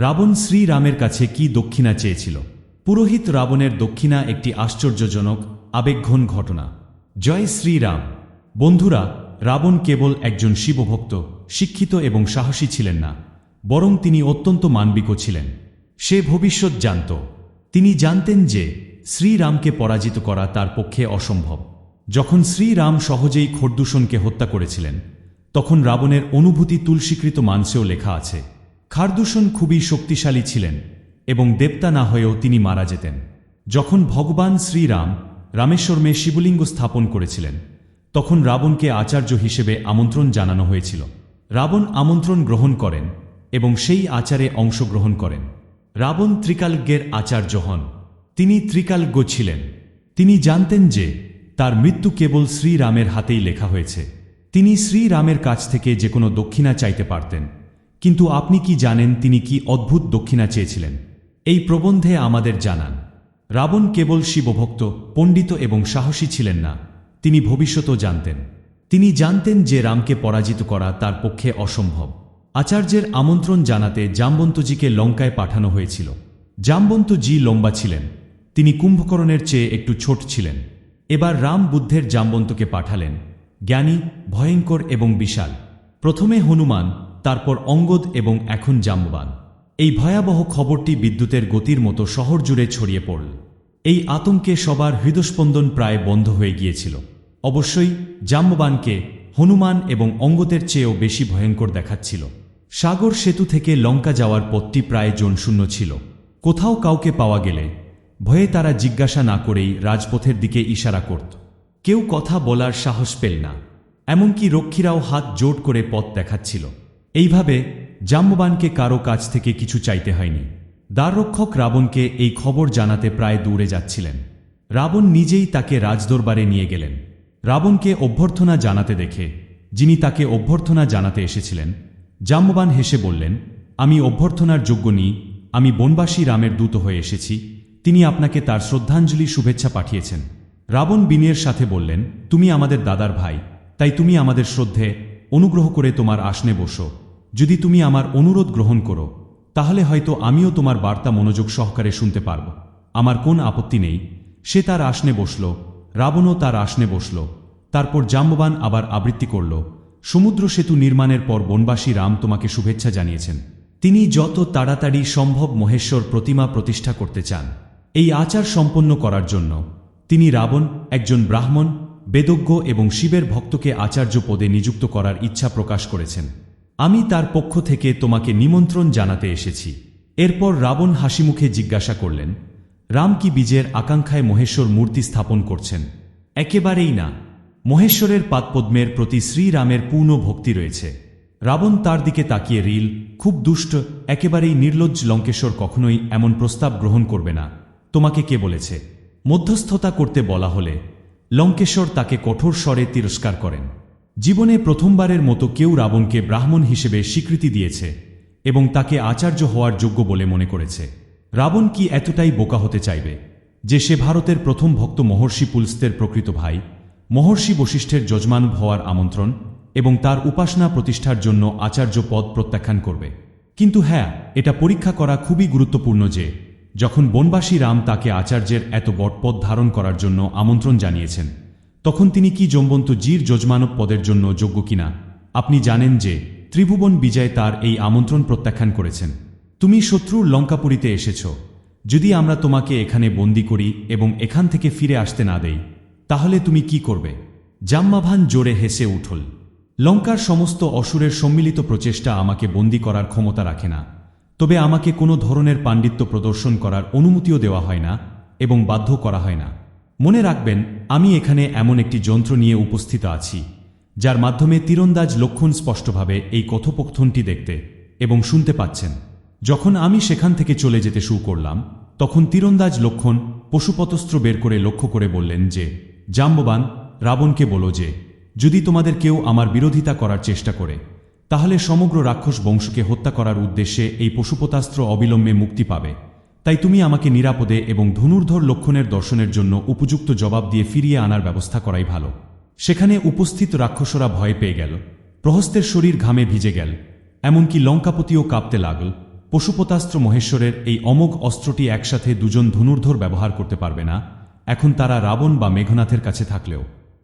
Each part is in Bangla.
রাবণ শ্রীরামের কাছে কি দক্ষিণা চেয়েছিল? পুরোহিত রাবণের দক্ষিণা একটি আশ্চর্যজনক, আবেগঘন ঘটনা। জয় শ্রীরাম। বন্ধুরা, রাবণ কেবল একজন শিবভক্ত, শিক্ষিত এবং সাহসী ছিলেন না, বরং তিনি অত্যন্ত মানবিকও ছিলেন। সে ভবিষ্যৎ জানত। তিনি জানতেন যে শ্রীরামকে পরাজিত করা তার পক্ষে অসম্ভব। যখন শ্রীরাম সহজেই খরদূষণকে হত্যা করেছিলেন, তখন রাবণের অনুভূতি তুলসীকৃত মানসেও লেখা আছে। খারদূষণ খুবই শক্তিশালী ছিলেন এবং দেবতা না হয়েও তিনি মারা যেতেন। যখন ভগবান শ্রীরাম রামেশ্বরমে শিবলিঙ্গ স্থাপন করেছিলেন, তখন রাবণকে আচার্য হিসেবে আমন্ত্রণ জানানো হয়েছিল। রাবণ আমন্ত্রণ গ্রহণ করেন এবং সেই আচারে অংশগ্রহণ করেন। রাবণ ত্রিকালজ্ঞের আচার্য হন। তিনি ত্রিকালজ্ঞ ছিলেন। তিনি জানতেন যে তার মৃত্যু কেবল শ্রীরামের হাতেই লেখা হয়েছে। তিনি শ্রীরামের কাছ থেকে যে কোনো দক্ষিণা চাইতে পারতেন। কিন্তু আপনি কি জানেন তিনি কি অদ্ভুত দক্ষিণা চেয়েছিলেন? এই প্রবন্ধে আমাদের জানান, রাবণ কেবল শিবভক্ত, পণ্ডিত এবং সাহসী ছিলেন না, তিনি ভবিষ্যতও জানতেন। তিনি জানতেন যে রামকে পরাজিত করা তার পক্ষে অসম্ভব। আচার্যের আমন্ত্রণ জানাতে জাম্বন্তজিকে লঙ্কায় পাঠানো হয়েছিল। জাম্বন্তজি লম্বা ছিলেন, তিনি কুম্ভকরণের চেয়ে একটু ছোট ছিলেন। এবার রাম বুদ্ধের জাম্বন্তকে পাঠালেন, জ্ঞানী, ভয়ঙ্কর এবং বিশাল। প্রথমে হনুমান তারপর অঙ্গদ এবং এখন জাম্ববান এই ভয়াবহ খবরটি বিদ্যুতের গতির মতো শহর জুড়ে ছড়িয়ে পড়ল। এই আতঙ্কে সবার হৃদস্পন্দন প্রায় বন্ধ হয়ে গিয়েছিল। অবশ্যই জাম্ববানকে হনুমান এবং অঙ্গদের চেয়েও বেশি ভয়ঙ্কর দেখাচ্ছিল। সাগর সেতু থেকে লঙ্কা যাওয়ার পথটি প্রায় জনশূন্য ছিল। কোথাও কাউকে পাওয়া গেলে ভয়ে তারা জিজ্ঞাসা না করেই রাজপথের দিকে ইশারা করত। কেউ কথা বলার সাহস পেল না। এমনকি রক্ষীরাও হাত জোট করে পথ দেখাচ্ছিল। এইভাবে জাম্ববানকে কারও কাছ থেকে কিছু চাইতে হয়নি। দ্বাররক্ষক রাবণকে এই খবর জানাতে প্রায় দূরে যাচ্ছিলেন। রাবণ নিজেই তাকে রাজদরবারে নিয়ে গেলেন। রাবণকে অভ্যর্থনা জানাতে দেখে যিনি তাকে অভ্যর্থনা জানাতে এসেছিলেন, জাম্ববান হেসে বললেন, আমি অভ্যর্থনার যোগ্য নিই আমি বনবাসী রামের দূত হয়ে এসেছি, তিনি আপনাকে তার শ্রদ্ধাঞ্জলি শুভেচ্ছা পাঠিয়েছেন। রাবণ বিনয়ের সাথে বললেন, তুমি আমাদের দাদার ভাই, তাই তুমি আমাদের শ্রদ্ধে অনুগ্রহ করে তোমার আসনে বসো। যদি তুমি আমার অনুরোধ গ্রহণ করো, তাহলে হয়তো আমিও তোমার বার্তা মনোযোগ সহকারে শুনতে পারব। আমার কোন আপত্তি নেই। সে তার আসনে বসল, রাবণও তার আসনে বসল। তারপর জাম্ববান আবার আবৃত্তি করল, সমুদ্র সেতু নির্মাণের পর বনবাসী রাম তোমাকে শুভেচ্ছা জানিয়েছেন। তিনি যত তাড়াতাড়ি সম্ভব মহেশ্বর প্রতিমা প্রতিষ্ঠা করতে চান। এই আচার সম্পন্ন করার জন্য তিনি রাবণ, একজন ব্রাহ্মণ বেদজ্ঞ এবং শিবের ভক্তকে আচার্য পদে নিযুক্ত করার ইচ্ছা প্রকাশ করেছেন। আমি তার পক্ষ থেকে তোমাকে নিমন্ত্রণ জানাতে এসেছি। এরপর রাবণ হাসিমুখে জিজ্ঞাসা করলেন, রাম কি বীজের আকাঙ্ক্ষায় মহেশ্বর মূর্তি স্থাপন করছেন? একেবারেই না। মহেশ্বরের পাতপদ্মের প্রতি শ্রীরামের পূর্ণ ভক্তি রয়েছে। রাবণ তার দিকে তাকিয়ে রিল খুব দুষ্ট, একেবারেই নির্লজ্জ লঙ্কেশ্বর কখনোই এমন প্রস্তাব গ্রহণ করবে না। তোমাকে কে বলেছে? মধ্যস্থতা করতে বলা হলে লঙ্কেশ্বর তাকে কঠোর স্বরে তিরস্কার করেন। জীবনে প্রথমবারের মতো কেউ রাবণকে ব্রাহ্মণ হিসেবে স্বীকৃতি দিয়েছে এবং তাকে আচার্য হওয়ার যোগ্য বলে মনে করেছে। রাবণ কি এতটাই বোকা হতে চাইবে যে সে ভারতের প্রথম ভক্ত মহর্ষি পুলস্তের প্রকৃত ভাই, মহর্ষি বশিষ্ঠের যজমান হওয়ার আমন্ত্রণ এবং তার উপাসনা প্রতিষ্ঠার জন্য আচার্য পদ প্রত্যাখ্যান করবে। কিন্তু হ্যাঁ এটা পরীক্ষা করা খুবই গুরুত্বপূর্ণ যে যখন বনবাসী রাম তাকে আচার্যের এত বটপদ ধারণ করার জন্য আমন্ত্রণ জানিয়েছেন, তখন তিনি কি জম্বন্ত জির যজমানব পদের জন্য যোগ্য কিনা? আপনি জানেন যে ত্রিভুবন বিজয় তার এই আমন্ত্রণ প্রত্যাখ্যান করেছেন। তুমি শত্রুর লঙ্কাপুরীতে এসেছ। যদি আমরা তোমাকে এখানে বন্দি করি এবং এখান থেকে ফিরে আসতে না দেই, তাহলে তুমি কি করবে? জাম্মাভান জোরে হেসে উঠল, লঙ্কার সমস্ত অসুরের সম্মিলিত প্রচেষ্টা আমাকে বন্দি করার ক্ষমতা রাখে না। তবে আমাকে কোনো ধরনের পাণ্ডিত্য প্রদর্শন করার অনুমতিও দেওয়া হয় না এবং বাধ্য করা হয় না। মনে রাখবেন, আমি এখানে এমন একটি যন্ত্র নিয়ে উপস্থিত আছি, যার মাধ্যমে তীরন্দাজ লক্ষণ স্পষ্টভাবে এই কথোপকথনটি দেখতে এবং শুনতে পাচ্ছেন। যখন আমি সেখান থেকে চলে যেতে শুরু করলাম, তখন তীরন্দাজ লক্ষণ পশুপতস্ত্র বের করে লক্ষ্য করে বললেন যে, জাম্ববান, রাবণকে বলো যে, যদি তোমাদের কেউ আমার বিরোধিতা করার চেষ্টা করে তাহলে সমগ্র রাক্ষস বংশকে হত্যা করার উদ্দেশ্যে এই পশুপতাস্ত্র অবিলম্বে মুক্তি পাবে। তাই তুমি আমাকে নিরাপদে এবং ধনুর্ধর লক্ষণের দর্শনের জন্য উপযুক্ত জবাব দিয়ে ফিরিয়ে আনার ব্যবস্থা করাই ভালো। সেখানে উপস্থিত রাক্ষসরা ভয় পেয়ে গেল। প্রহস্তের শরীর ঘামে ভিজে গেল। এমনকি লঙ্কাপতিও কাঁপতে লাগল। পশুপতাস্ত্র মহেশ্বরের এই অমোঘ অস্ত্রটি একসাথে দুজন ধনুর্ধর ব্যবহার করতে পারবে না। এখন তারা রাবণ বা মেঘনাথের কাছে থাকলেও।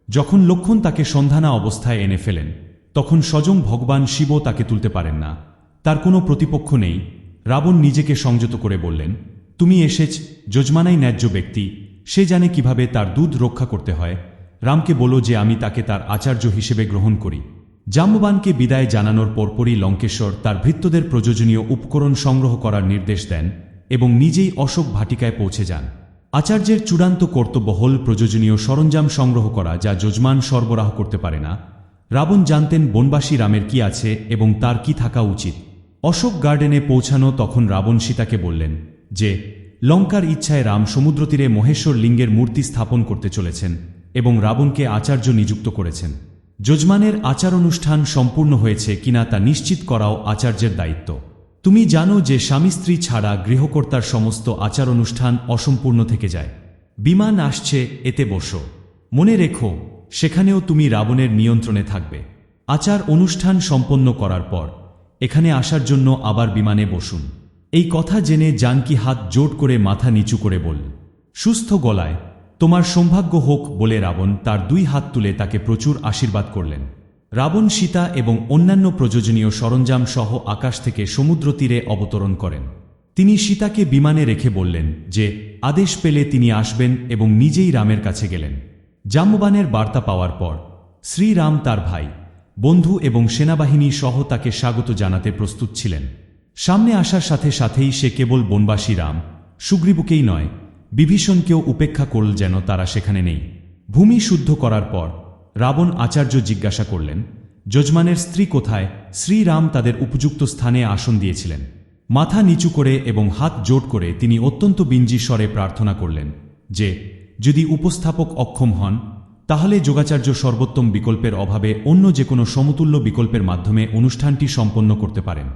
যখন লক্ষণ তাকে সন্ধানা অবস্থায় এনে ফেলেন তখন স্বয়ং ভগবান শিবও তাকে তুলতে পারেন না। তার কোনো প্রতিপক্ষ নেই। রাবণ নিজেকে সংযত করে বললেন, তুমি এসেছ, যজমানাই ন্যায্য ব্যক্তি। সে জানে কীভাবে তার দুধ রক্ষা করতে হয়। রামকে বলো যে আমি তাকে তার আচার্য হিসেবে গ্রহণ করি। জাম্ববানকে বিদায় জানানোর পরপরই লঙ্কেশ্বর তার ভৃত্যদের প্রয়োজনীয় উপকরণ সংগ্রহ করার নির্দেশ দেন এবং নিজেই অশোক ভাটিকায় পৌঁছে যান। আচার্যের চূড়ান্ত কর্তব্য হল প্রয়োজনীয় সরঞ্জাম সংগ্রহ করা যা যজমান সরবরাহ করতে পারে না। রাবণ জানতেন বনবাসী রামের কি আছে এবং তার কি থাকা উচিত। অশোক গার্ডেনে পৌঁছানো তখন রাবণ সীতাকে বললেন যে, লঙ্কার ইচ্ছায় রাম সমুদ্র তীরে মহেশ্বর লিঙ্গের মূর্তি স্থাপন করতে চলেছেন এবং রাবণকে আচার্য নিযুক্ত করেছেন। যজমানের আচার অনুষ্ঠান সম্পূর্ণ হয়েছে কিনা তা নিশ্চিত করাও আচার্যের দায়িত্ব। তুমি জানো যে স্বামী স্ত্রী ছাড়া গৃহকর্তার সমস্ত আচার অনুষ্ঠান অসম্পূর্ণ থেকে যায়। বিমান আসছে, এতে বসো। মনে রেখো সেখানেও তুমি রাবণের নিয়ন্ত্রণে থাকবে। আচার অনুষ্ঠান সম্পন্ন করার পর, এখানে আসার জন্য আবার বিমানে বসুন। এই কথা জেনে জানকি হাত জোট করে মাথা নিচু করে বলল, সুস্থ গলায়, তোমার সৌভাগ্য হোক বলে রাবণ তার দুই হাত তুলে তাকে প্রচুর আশীর্বাদ করলেন। রাবণ সীতা এবং অন্যান্য প্রয়োজনীয় সরঞ্জাম সহ আকাশ থেকে সমুদ্র তীরে অবতরণ করেন। তিনি সীতাকে বিমানে রেখে বললেন যে, আদেশ পেলে তিনি আসবেন এবং নিজেই রামের কাছে গেলেন। জাম্ববানের বার্তা পাওয়ার পর, শ্রীরাম তার ভাই, বন্ধু এবং সেনাবাহিনী সহ তাকে স্বাগত জানাতে প্রস্তুত ছিলেন। সামনে আসার সাথে সাথেই সে কেবল বনবাসী রাম, সুগ্রীবকেই নয়, বিভীষণকেও উপেক্ষা করল যেন তারা সেখানে নেই। ভূমি শুদ্ধ করার পর, রাবণ আচার্য জিজ্ঞাসা করলেন, যজমানের স্ত্রী কোথায়? শ্রীরাম তাদের উপযুক্ত স্থানে আসন দিয়েছিলেন। মাথা নিচু করে এবং হাত জোট করে তিনি অত্যন্ত বিঞ্জি স্বরে প্রার্থনা করলেন যে যদি উপস্থাপক অক্ষম হন, তাহলে যোগাচার্য সর্বোত্তম বিকল্পের অভাবে অন্য যে কোনো সমতুল্য বিকল্পের মাধ্যমে অনুষ্ঠানটি সম্পন্ন করতে পারেন।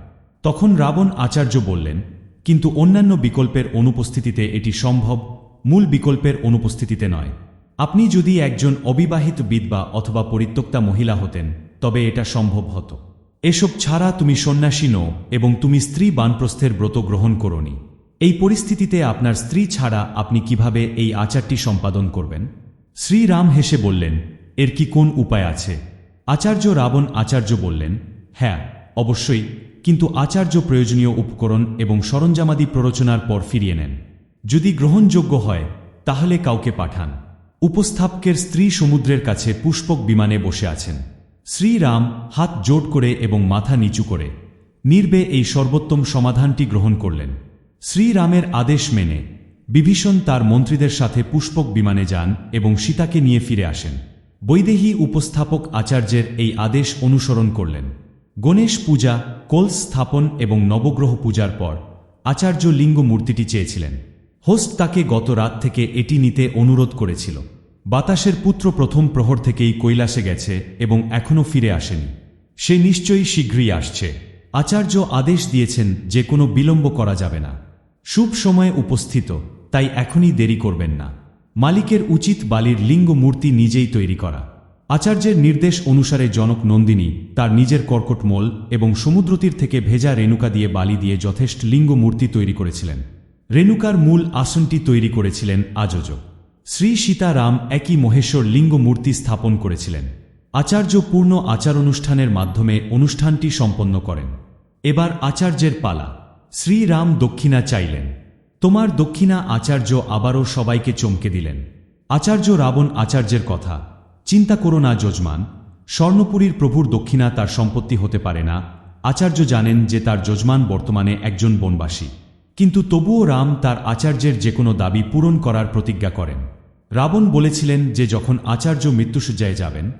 তখন রাবণ আচার্য বললেন, কিন্তু অন্যান্য বিকল্পের অনুপস্থিতিতে এটি সম্ভব, মূল বিকল্পের অনুপস্থিতিতে নয়। আপনি যদি একজন অবিবাহিত বিধবা অথবা পরিত্যক্তা মহিলা হতেন, তবে এটা সম্ভব হতো। এসব ছাড়া তুমি সন্ন্যাসী নও এবং তুমি স্ত্রী বানপ্রস্থের ব্রত গ্রহণ করনি। এই পরিস্থিতিতে আপনার স্ত্রী ছাড়া আপনি কীভাবে এই আচারটি সম্পাদন করবেন? শ্রীরাম হেসে বললেন, এর কি কোন উপায় আছে? আচার্য রাবণ আচার্য বললেন হ্যাঁ অবশ্যই, কিন্তু আচার্য প্রয়োজনীয় উপকরণ এবং সরঞ্জামাদি প্ররোচনার পর ফিরিয়ে নেন। যদি গ্রহণযোগ্য হয়, তাহলে কাউকে পাঠান। উপস্থাপকের স্ত্রী সমুদ্রের কাছে পুষ্পক বিমানে বসে আছেন। শ্রীরাম হাত জোট করে এবং মাথা নিচু করে নির্বে এই সর্বোত্তম সমাধানটি গ্রহণ করলেন। শ্রীরামের আদেশ মেনে বিভীষণ তার মন্ত্রীদের সাথে পুষ্পক বিমানে যান এবং সীতাকে নিয়ে ফিরে আসেন। বৈদেহী উপস্থাপক আচার্যের এই আদেশ অনুসরণ করলেন। গণেশ পূজা কলস স্থাপন এবং নবগ্রহ পূজার পর আচার্য লিঙ্গ মূর্তিটি চেয়েছিলেন। হোস্ট তাকে গত রাত থেকে এটি নিতে অনুরোধ করেছিল। বাতাসের পুত্র প্রথম প্রহর থেকেই কৈলাসে গেছে এবং এখনও ফিরে আসেনি। সে নিশ্চয়ই শীঘ্রই আসছে। আচার্য আদেশ দিয়েছেন যে কোনো বিলম্ব করা যাবে না। শুভ সময়ে উপস্থিত, তাই এখনই দেরি করবেন না। মালিকের উচিত বালির লিঙ্গ মূর্তি নিজেই তৈরি করা। আচার্যের নির্দেশ অনুসারে জনক নন্দিনী তার নিজের কর্কটমোল এবং সমুদ্রতীর থেকে ভেজা রেণুকা দিয়ে বালি দিয়ে যথেষ্ট লিঙ্গ মূর্তি তৈরি করেছিলেন। রেণুকার মূল আসনটি তৈরি করেছিলেন আজজ। শ্রী সীতারাম একই মহেশ্বর লিঙ্গ মূর্তি স্থাপন করেছিলেন। আচার্য পূর্ণ আচার অনুষ্ঠানের মাধ্যমে অনুষ্ঠানটি সম্পন্ন করেন। এবার আচার্যের পালা। শ্রীরাম দক্ষিণা চাইলেন। তোমার দক্ষিণা আচার্য আবারও সবাইকে চমকে দিলেন। আচার্য রাবণ আচার্যের কথা, চিন্তা করো না যজমান, স্বর্ণপুরীর প্রভুর দক্ষিণা তার সম্পত্তি হতে পারে না। আচার্য জানেন যে তার যজমান বর্তমানে একজন বনবাসী। কিন্তু তবুও রাম তার আচার্যের যে কোনো দাবি পূরণ করার প্রতিজ্ঞা করেন। রাবণ বলেছিলেন যে যখন আচার্য মৃত্যুসজ্জায় যাবেন,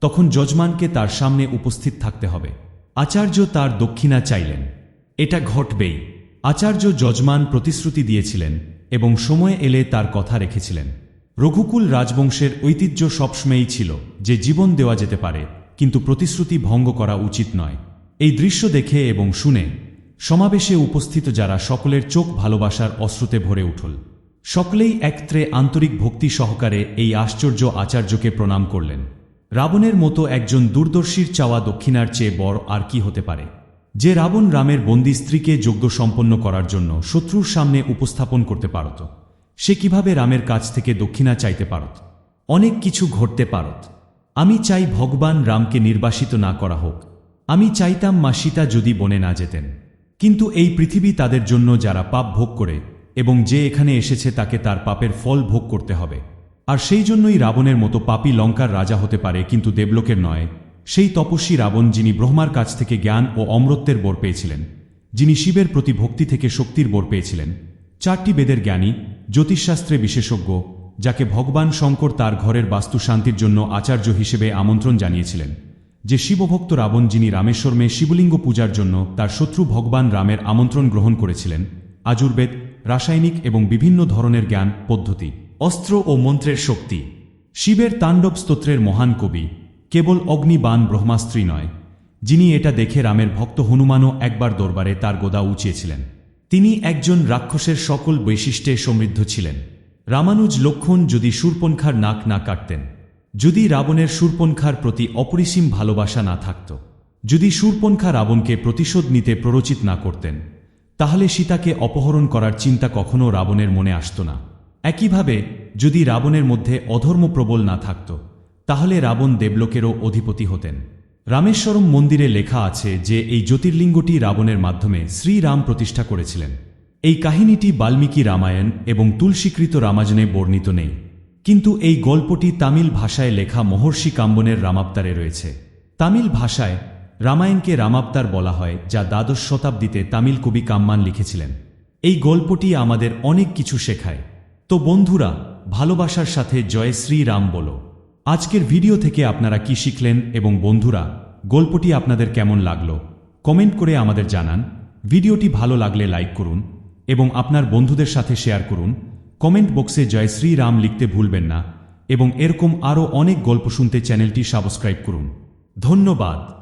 তখন যজমানকে তার সামনে উপস্থিত থাকতে হবে। আচার্য তার দক্ষিণা চাইলেন। এটা ঘটবেই। আচার্য যজমান প্রতিশ্রুতি দিয়েছিলেন এবং সময় এলে তার কথা রেখেছিলেন। রঘুকুল রাজবংশের ঐতিহ্য সবসময়ই ছিল যে জীবন দেওয়া যেতে পারে, কিন্তু প্রতিশ্রুতি ভঙ্গ করা উচিত নয়। এই দৃশ্য দেখে এবং শুনে সমাবেশে উপস্থিত যারা সকলের চোখ ভালোবাসার অশ্রুতে ভরে উঠল, সকলেই একত্রে আন্তরিক ভক্তি সহকারে এই আশ্চর্য আচার্যকে প্রণাম করলেন। রাবণের মতো একজন দূরদর্শীর চাওয়া দক্ষিণার চেয়ে বড় আর কি হতে পারে? যে রাবণ রামের বন্দি স্ত্রীকে যোগ্য সম্পন্ন করার জন্য শত্রুর সামনে উপস্থাপন করতে পারত, সে কীভাবে রামের কাছ থেকে দক্ষিণা চাইতে পারত? অনেক কিছু ঘটতে পারত। আমি চাই ভগবান রামকে নির্বাসিত না করা হোক। আমি চাইতাম মা সীতা যদি বনে না যেতেন। কিন্তু এই পৃথিবী তাদের জন্য যারা পাপ ভোগ করে এবং যে এখানে এসেছে তাকে তার পাপের ফল ভোগ করতে হবে। আর সেই জন্যই রাবণের মতো পাপী লঙ্কার রাজা হতে পারে কিন্তু দেবলোকের নয়। সেই তপস্বী রাবণ যিনি ব্রহ্মার কাছ থেকে জ্ঞান ও অমরত্বের বোর পেয়েছিলেন, যিনি শিবের প্রতি ভক্তি থেকে শক্তির বোর পেয়েছিলেন, চারটি বেদের জ্ঞানী, জ্যোতিষশাস্ত্রে বিশেষজ্ঞ, যাকে ভগবান শঙ্কর তার ঘরের বাস্তু শান্তির জন্য আচার্য হিসেবে আমন্ত্রণ জানিয়েছিলেন, যে শিবভক্ত রাবণ যিনি রামেশ্বরমে শিবলিঙ্গ পূজার জন্য তার শত্রু ভগবান রামের আমন্ত্রণ গ্রহণ করেছিলেন, আজুর্বেদ, রাসায়নিক এবং বিভিন্ন ধরনের জ্ঞান, পদ্ধতি, অস্ত্র ও মন্ত্রের শক্তি। শিবের তাণ্ডব স্তোত্রের মহান কবি কেবল অগ্নিবাণ ব্রহ্মাস্ত্রী নয়, যিনি এটা দেখে রামের ভক্ত হনুমানও একবার দরবারে তার গোদা উঁচিয়েছিলেন। তিনি একজন রাক্ষসের সকল বৈশিষ্ট্যে সমৃদ্ধ ছিলেন। রামানুজ লক্ষণ যদি শূর্পণখার নাক না কাটতেন, যদি রাবণের শূর্পণখার প্রতি অপরিসীম ভালোবাসা না থাকত, যদি শূর্পণখা রাবণকে প্রতিশোধ নিতে প্ররোচিত না করতেন, তাহলে সীতাকে অপহরণ করার চিন্তা কখনও রাবণের মনে আসত না। একইভাবে যদি রাবণের মধ্যে অধর্ম প্রবল না থাকত তাহলে রাবণ দেবলোকেরও অধিপতি হতেন। রামেশ্বরম মন্দিরে লেখা আছে যে, এই জ্যোতির্লিঙ্গটি রাবণের মাধ্যমে শ্রীরাম প্রতিষ্ঠা করেছিলেন। এই কাহিনীটি বাল্মীকি রামায়ণ এবং তুলসীকৃত রামায়ণে বর্ণিত নেই। কিন্তু এই গল্পটি তামিল ভাষায় লেখা মহর্ষি কাম্বনের রামাবতারে রয়েছে। তামিল ভাষায় রামায়ণকে রামাবতার বলা হয়, যা দ্বাদশ শতাব্দীতে তামিল কবি কাম্মান লিখেছিলেন। এই গল্পটি আমাদের অনেক কিছু শেখায়। তো বন্ধুরা, ভালোবাসার সাথে জয় শ্রীরাম বলো। আজকের ভিডিও থেকে আপনারা কি শিখলেন এবং বন্ধুরা, গল্পটি আপনাদের কেমন লাগল? কমেন্ট করে আমাদের জানান। ভিডিওটি ভালো লাগলে লাইক করুন এবং আপনার বন্ধুদের সাথে শেয়ার করুন। কমেন্ট বক্সে জয় শ্রীরাম লিখতে ভুলবেন না এবং এরকম আরও অনেক গল্প শুনতে চ্যানেলটি সাবস্ক্রাইব করুন। ধন্যবাদ।